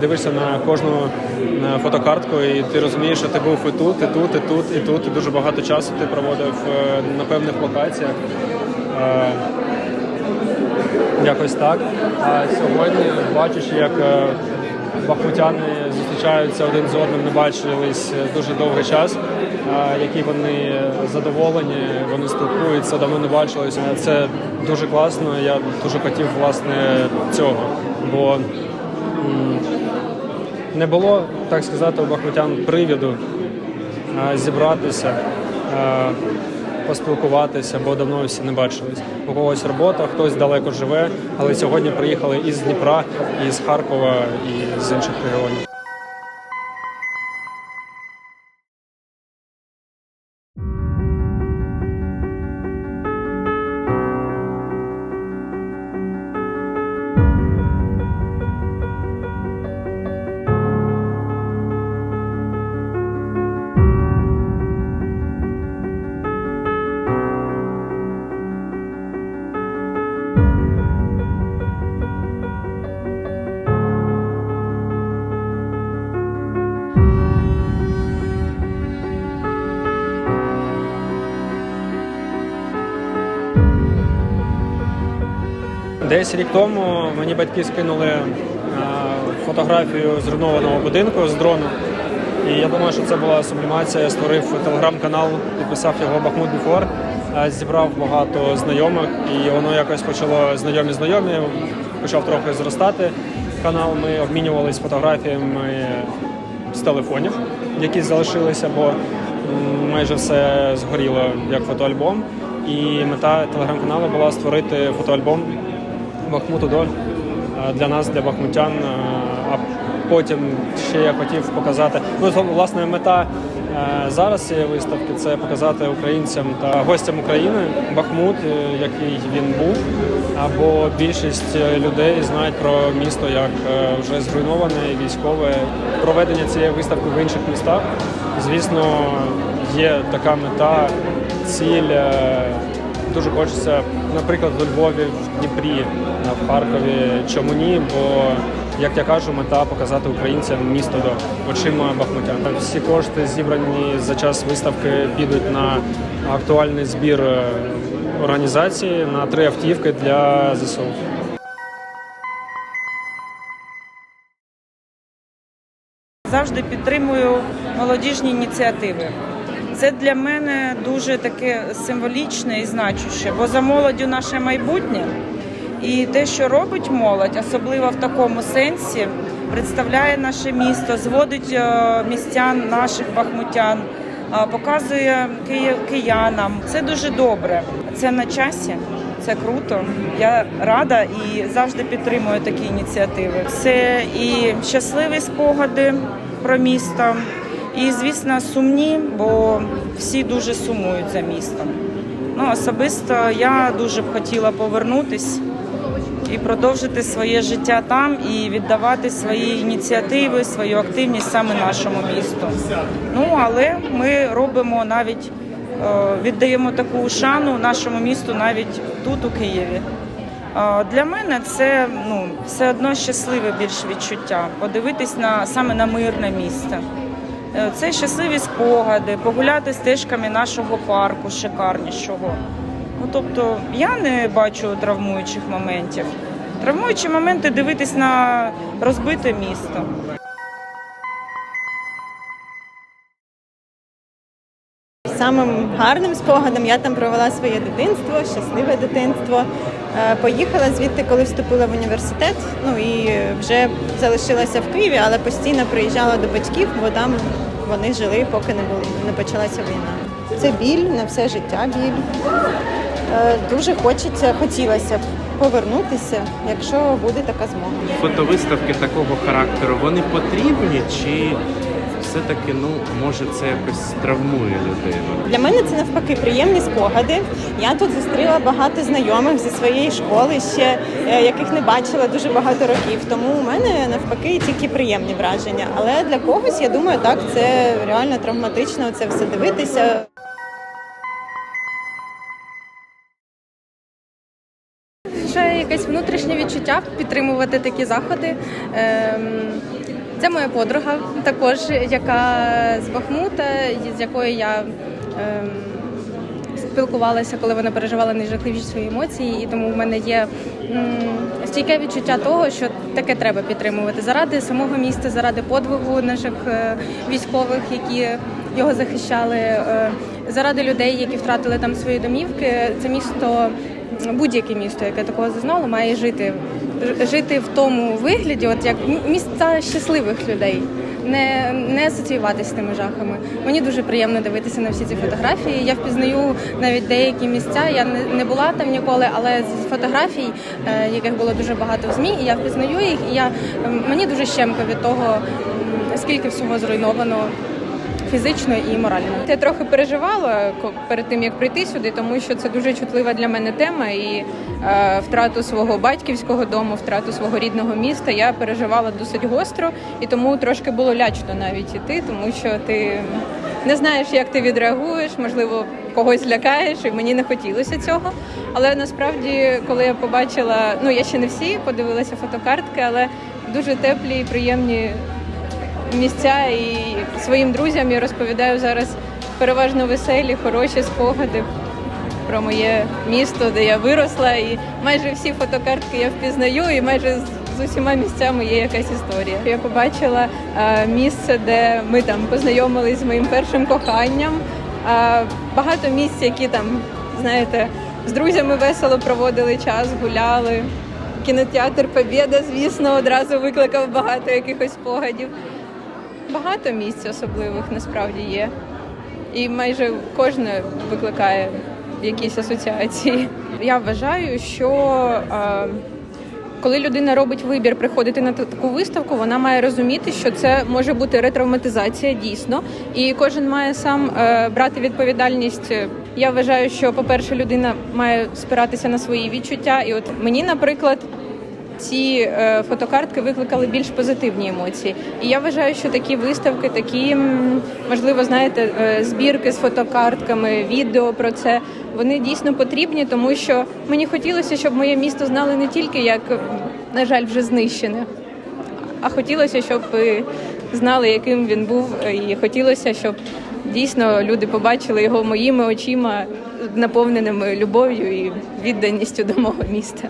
Дивишся на кожну фотокартку, і ти розумієш, що ти був і тут, і тут, і тут, і тут. І дуже багато часу ти проводив е, на певних локаціях. Е, Якось так. А сьогодні бачиш, як е, бахмутяни зустрічаються один з одним, не бачились дуже довгий час, які вони задоволені, вони спілкуються, давно не бачились. Е, Це дуже класно. Я дуже хотів власне цього. Бо не було, так сказати, у бахмутян привіду зібратися, поспілкуватися, бо давно всі не бачились. У когось робота, хтось далеко живе, але сьогодні приїхали із Дніпра, із Харкова і з інших регіонів. Десь рік тому мені батьки скинули е, фотографію зруйнованого будинку з дрону. І я думаю, що це була сублімація. Я створив телеграм-канал, підписав його Бахмут Біфор, е, зібрав багато знайомих, і воно якось почало знайомі знайомі, почав трохи зростати канал. Ми обмінювалися фотографіями з телефонів, які залишилися, бо майже все згоріло як фотоальбом. І мета телеграм-каналу була створити фотоальбом Бахмуту Доль е, для нас, для бахмутян. А потім ще я хотів показати. Ну, власне, мета зараз цієї виставки це показати українцям та гостям України Бахмут, е, який він був. Або більшість е, людей знають про місто як е, вже зруйноване військове. Проведення цієї виставки в інших містах. Звісно, є така мета, ціль. Дуже хочеться, наприклад, у Львові, в Дніпрі, в Харкові. Чому ні? Бо, як я кажу, мета показати українцям місто до очима бахмутян. Всі кошти зібрані за час виставки підуть на актуальний збір е, організації на три автівки для ЗСУ. Завжди підтримую молодіжні ініціативи. Це для мене дуже таке символічне і значуще, бо за молоддю наше майбутнє. І те, що робить молодь, особливо в такому сенсі, представляє наше місто, зводить е, містян наших бахмутян, е, показує киянам. Це дуже добре. Це на часі. Це круто. Я рада і завжди підтримую такі ініціативи. Це і щасливі спогади про місто, і, звісно, сумні, бо всі дуже сумують за містом. Ну, особисто я дуже б хотіла повернутись і продовжити своє життя там і віддавати свої ініціативи, свою активність саме нашому місту. Ну але ми робимо навіть е, віддаємо таку шану нашому місту навіть тут, у Києві. Е, Для мене це ну все одно щасливе більш відчуття подивитись на саме на мирне місце. Е, Це щасливі спогади, погуляти стежками нашого парку шикарнішого. Ну тобто я не бачу травмуючих моментів. Травмуючі моменти дивитись на розбите місто. Самим гарним спогадом я там провела своє дитинство, щасливе дитинство. Е, Поїхала звідти, коли вступила в університет. Ну і вже залишилася в Києві, але постійно приїжджала до батьків, бо там вони жили, поки не було не почалася війна. Це біль на все життя. Біль Е, дуже хочеться, хотілося б повернутися, якщо буде така змога. фотовиставки такого характеру вони потрібні, чи все-таки ну може це якось травмує людину? Для мене це навпаки приємні спогади. Я тут зустріла багато знайомих зі своєї школи, ще е, яких не бачила дуже багато років. Тому у мене навпаки тільки приємні враження. Але для когось я думаю, так це реально травматично. Це все дивитися. Ще якесь внутрішнє відчуття підтримувати такі заходи. Ем, Це моя подруга, також яка з Бахмута, з якою я ем, спілкувалася, коли вона переживала найжахливіші свої емоції, і тому в мене є м, стійке відчуття того, що таке треба підтримувати заради самого міста, заради подвигу наших е, військових, які його захищали, е, заради людей, які втратили там свої домівки. Це місто, будь-яке місто, яке такого зазнало, має жити. Жити в тому вигляді, от як місця щасливих людей, не, не асоціюватися з тими жахами. Мені дуже приємно дивитися на всі ці фотографії. Я впізнаю навіть деякі місця. Я не, не була там ніколи, але з фотографій, е, яких було дуже багато в змі, і я впізнаю їх. І я мені дуже щемко від того, скільки всього зруйновано фізично і морально. Я трохи переживала перед тим, як прийти сюди, тому що це дуже чутлива для мене тема. І е, втрату свого батьківського дому, втрату свого рідного міста я переживала досить гостро, і тому трошки було лячно навіть іти, тому що ти не знаєш, як ти відреагуєш, можливо, когось злякаєш, і мені не хотілося цього. Але насправді, коли я побачила, ну я ще не всі подивилася фотокартки, але дуже теплі і приємні місця і своїм друзям я розповідаю зараз переважно веселі, хороші спогади про моє місто, де я виросла, і майже всі фотокартки я впізнаю, і майже з- усіма місцями є якась історія. Я побачила місце, де ми там познайомились з моїм першим коханням. Багато місць, які там, знаєте, з друзями весело проводили час, гуляли. Кінотеатр Побєда, звісно, одразу викликав багато якихось спогадів. Багато місць особливих насправді є. І майже кожне викликає якісь асоціації. Я вважаю, що е, коли людина робить вибір приходити на таку виставку, вона має розуміти, що це може бути ретравматизація дійсно, і кожен має сам е, брати відповідальність. Я вважаю, що, по-перше, людина має спиратися на свої відчуття. І от мені, наприклад, ці е, фотокартки викликали більш позитивні емоції. І я вважаю, що такі виставки, такі можливо, знаєте, е, збірки з фотокартками, відео про це вони дійсно потрібні, тому що мені хотілося, щоб моє місто знали не тільки як, на жаль, вже знищене, а хотілося, щоб знали, яким він був, і хотілося, щоб дійсно люди побачили його моїми очима, наповненими любов'ю і відданістю до мого міста.